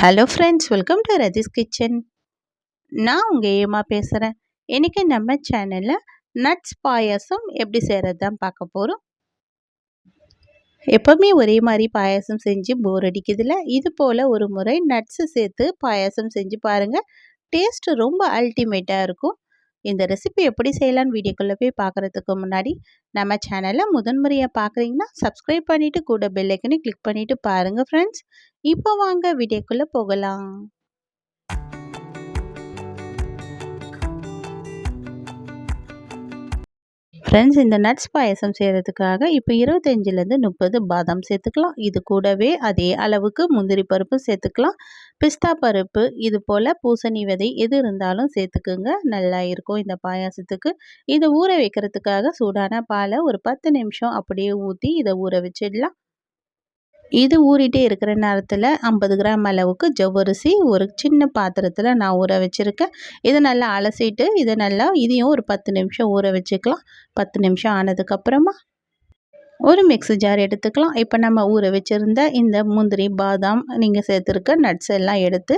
Hello friends welcome to Raji's kitchen நான் உங்கள் ஏமா பேசுகிறேன் இன்றைக்கி நம்ம சேனலில் நட்ஸ் பாயாசம் எப்படி செய்கிறது தான் பார்க்க போகிறோம் எப்போவுமே ஒரே மாதிரி பாயாசம் செஞ்சு போர் அடிக்குதுல. இது போல் ஒரு முறை நட்ஸு சேர்த்து பாயாசம் செஞ்சு பாருங்கள் டேஸ்ட்டு ரொம்ப அல்டிமேட்டாக இருக்கும். இந்த ரெசிபி எப்படி செய்யலான்னு வீடியோக்குள்ளே போய் பார்க்குறதுக்கு முன்னாடி நம்ம சேனலை முதன்முறையாக பார்க்குறீங்கன்னா சப்ஸ்கிரைப் பண்ணிவிட்டு கூட பெல்லைக்கனே கிளிக் பண்ணிவிட்டு பாருங்கள் ஃப்ரெண்ட்ஸ் இப்போ வாங்க வீடியோக்குள்ளே போகலாம். ஃப்ரெண்ட்ஸ் இந்த நட்ஸ் பாயசம் செய்கிறதுக்காக இப்போ இருபத்தஞ்சிலேருந்து முப்பது பாதாம் சேர்த்துக்கலாம். இது கூடவே அதே அளவுக்கு முந்திரி பருப்பு சேர்த்துக்கலாம். பிஸ்தா பருப்பு இது போல் பூசணி விதை எது இருந்தாலும் சேர்த்துக்குங்க. நல்லா இருக்கும் இந்த பாயாசத்துக்கு. இதை ஊற வைக்கிறதுக்காக சூடான பாலை ஒரு பத்து நிமிஷம் அப்படியே ஊற்றி இதை ஊற வச்சிடலாம். இது ஊறிட்டே இருக்கிற நேரத்தில் ஐம்பது கிராம் அளவுக்கு ஜவ்வரிசி ஒரு சின்ன பாத்திரத்தில் நான் ஊற வச்சுருக்கேன். இதை நல்லா அலசிட்டு இதை நல்லா இதையும் ஒரு பத்து நிமிஷம் ஊற வச்சுக்கலாம். பத்து நிமிஷம் ஆனதுக்கப்புறமா ஒரு மிக்ஸி ஜார் எடுத்துக்கலாம். இப்போ நம்ம ஊற வச்சுருந்த இந்த முந்திரி பாதாம் நீங்கள் சேர்த்துருக்க நட்ஸ் எல்லாம் எடுத்து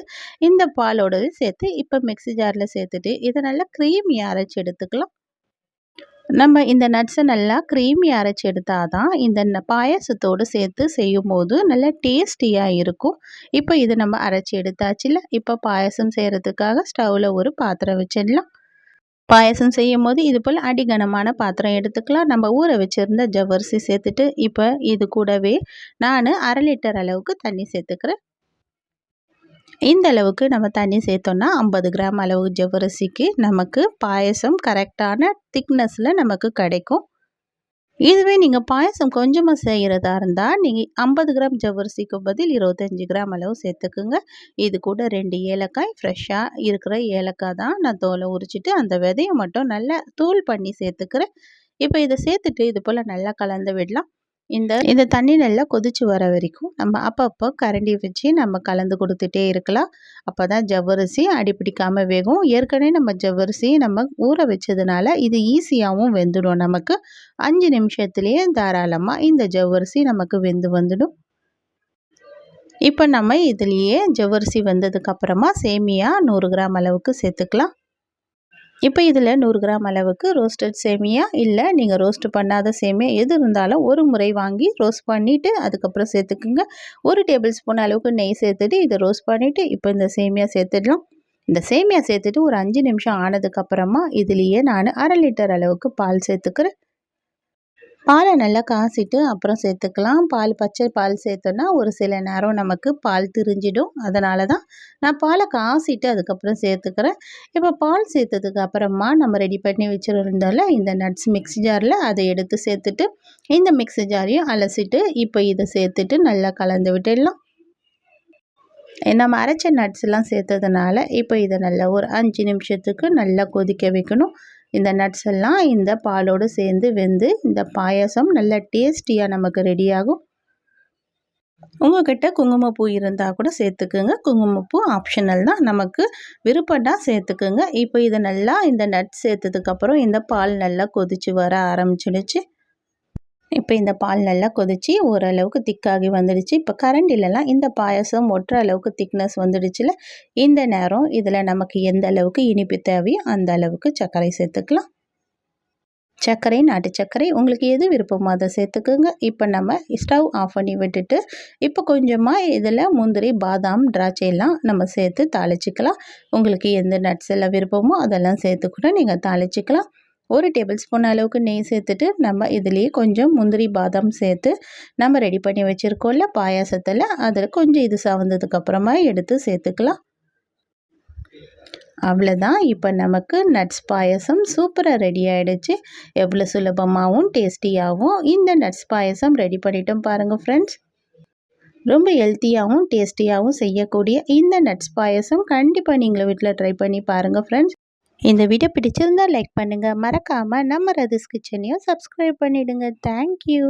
இந்த பாலோடவே சேர்த்து இப்போ மிக்ஸி ஜாரில் சேர்த்துட்டு இதை நல்லா க்ரீமி அரைச்சி எடுத்துக்கலாம். நம்ம இந்த நட்ஸை நல்லா க்ரீமி அரைச்சி எடுத்தால் தான் இந்த பாயசத்தோடு சேர்த்து செய்யும் போது நல்லா டேஸ்டியாக இருக்கும். இப்போ இது நம்ம அரைச்சி எடுத்தாச்சுல இப்போ பாயசம் செய்கிறதுக்காக ஸ்டவ்வில் ஒரு பாத்திரம் வச்சிடலாம். பாயசம் செய்யும் போது இது போல் அடிகனமான பாத்திரம் எடுத்துக்கலாம். நம்ம ஊற வச்சுருந்த ஜவ்வரிசி சேர்த்துட்டு இப்போ இது கூடவே நான் அரை லிட்டர் அளவுக்கு தண்ணி சேர்த்துக்கிறேன். இந்த அளவுக்கு நம்ம தண்ணி சேர்த்தோன்னா ஐம்பது கிராம் அளவு ஜவ்வரிசிக்கு நமக்கு பாயசம் கரெக்டான திக்னஸில் நமக்கு கிடைக்கும். இதுவே நீங்கள் பாயசம் கொஞ்சமாக செய்கிறதா இருந்தால் நீங்கள் ஐம்பது கிராம் ஜவ்வரிசிக்கு பதில் இருபத்தஞ்சி கிராம் அளவு சேர்த்துக்குங்க. இது கூட ரெண்டு ஏலக்காய் ஃப்ரெஷ்ஷாக இருக்கிற ஏலக்காய் தான் நான் தோலை உரிச்சிட்டு அந்த விதையை மட்டும் நல்லா தூள் பண்ணி சேர்த்துக்கிறேன். இப்போ இதை சேர்த்துட்டு இது போல் நல்லா கலந்து விடலாம். இந்த இந்த தண்ணி நல்லா கொதித்து வர வரைக்கும் நம்ம அப்பப்போ கரண்டி வச்சு நம்ம கலந்து கொடுத்துட்டே இருக்கலாம். அப்போ தான் ஜவ்வரிசி அடிப்பிடிக்காமல் வேகும். ஏற்கனவே நம்ம ஜவ்வரிசி நம்ம ஊற வச்சதுனால இது ஈஸியாகவும் வெந்துடும் நமக்கு. அஞ்சு நிமிஷத்துலேயே தாராளமாக இந்த ஜவ்வரிசி நமக்கு வெந்து வந்துடும். இப்போ நம்ம இதுலேயே ஜவ்வரிசி வந்ததுக்கப்புறமா சேமியா நூறு கிராம் அளவுக்கு சேர்த்துக்கலாம். இப்போ இதில் நூறு கிராம் அளவுக்கு ரோஸ்டட் சேமியா இல்லை நீங்கள் ரோஸ்ட் பண்ணாத சேமியா எது இருந்தாலும் ஒரு முறை வாங்கி ரோஸ்ட் பண்ணிவிட்டு அதுக்கப்புறம் சேர்த்துக்குங்க. ஒரு டேபிள் ஸ்பூன் அளவுக்கு நெய் சேர்த்துட்டு இதை ரோஸ்ட் பண்ணிவிட்டு இப்போ இந்த சேமியா சேர்த்துடலாம். இந்த சேமியா சேர்த்துட்டு ஒரு அஞ்சு நிமிஷம் ஆனதுக்கப்புறமா இதுலேயே நான் அரை லிட்டர் அளவுக்கு பால் சேர்த்துக்கிறேன். பாலை நல்லா காசிட்டு அப்புறம் சேர்த்துக்கலாம். பால் பச்சை பால் சேர்த்தோன்னா ஒரு சில நேரம் நமக்கு பால் திரிஞ்சிடும். அதனால தான் நான் பாலை காசிட்டு அதுக்கப்புறம் சேர்த்துக்கிறேன். இப்போ பால் சேர்த்ததுக்கு அப்புறமா நம்ம ரெடி பண்ணி வச்சுருந்தால இந்த நட்ஸ் மிக்ஸி ஜாரில் அதை எடுத்து சேர்த்துட்டு இந்த மிக்ஸி ஜாரையும் அலசிட்டு இப்போ இதை சேர்த்துட்டு நல்லா கலந்து விட்டுடலாம். நம்ம அரைச்ச நட்ஸ்லாம் சேர்த்ததுனால இப்போ இதை நல்லா ஒரு அஞ்சு நிமிஷத்துக்கு நல்லா கொதிக்க வைக்கணும். இந்த நட்ஸ் எல்லாம் இந்த பாலோடு சேர்ந்து வெந்து இந்த பாயசம் நல்லா டேஸ்டியாக நமக்கு ரெடியாகும் உங்கள்கிட்ட குங்குமப்பூ இருந்தால் கூட சேர்த்துக்குங்க. குங்குமப்பூ ஆப்ஷனல் தான். நமக்கு விருப்பம்னா சேர்த்துக்குங்க. இப்போ இதை நல்லா இந்த நட் சேர்த்ததுக்கப்புறம் இந்த பால் நல்லா கொதித்து வர ஆரம்பிச்சிடுச்சு. இப்போ இந்த பால் நல்லா கொதித்து ஓரளவுக்கு திக்காகி வந்துடுச்சு. இப்போ கரண்டிலலாம் இந்த பாயசம் ஒட்டுற அளவுக்கு திக்னஸ் வந்துடுச்சுல. இந்த நேரம் இதில் நமக்கு எந்த அளவுக்கு இனிப்பு தேவையோ அந்த அளவுக்கு சர்க்கரை சேர்த்துக்கலாம். சர்க்கரை நாட்டு சர்க்கரை உங்களுக்கு எது விருப்பமோ அதை சேர்த்துக்குங்க. இப்போ நம்ம ஸ்டவ் ஆஃப் பண்ணி விட்டுட்டு இப்போ கொஞ்சமாக இதில் முந்திரி பாதாம் திராட்சையெல்லாம் நம்ம சேர்த்து தாளிச்சிக்கலாம். உங்களுக்கு எந்த நட்ஸ் எல்லாம் விருப்பமோ அதெல்லாம் சேர்த்து கூட நீங்கள் தாளிச்சிக்கலாம். ஒரு டேபிள் ஸ்பூன் அளவுக்கு நெய் சேர்த்துட்டு நம்ம இதுலேயே கொஞ்சம் முந்திரி பாதாம் சேர்த்து நம்ம ரெடி பண்ணி வச்சுருக்கோம்ல பாயாசத்தில். அதில் கொஞ்சம் இது சவந்ததுக்கப்புறமா எடுத்து சேர்த்துக்கலாம். அவ்வளோதான் இப்போ நமக்கு நட்ஸ் பாயசம் சூப்பராக ரெடி ஆகிடுச்சு எவ்வளோ சுலபமாகவும் டேஸ்டியாகவும் இந்த நட்ஸ் பாயசம் ரெடி பண்ணிட்டோம் பாருங்கள் ஃப்ரெண்ட்ஸ் ரொம்ப ஹெல்த்தியாகவும் டேஸ்டியாகவும் செய்யக்கூடிய இந்த நட்ஸ் பாயசம் கண்டிப்பாக நீங்களும் வீட்டில் ட்ரை பண்ணி பாருங்கள் ஃப்ரெண்ட்ஸ் இந்த வீடியோ பிடிச்சிருந்தா லைக் பண்ணுங்கள் மறக்காமல் நம்ம ரதிஸ் கிச்சனையும் சப்ஸ்கிரைப் பண்ணிவிடுங்க தேங்க்யூ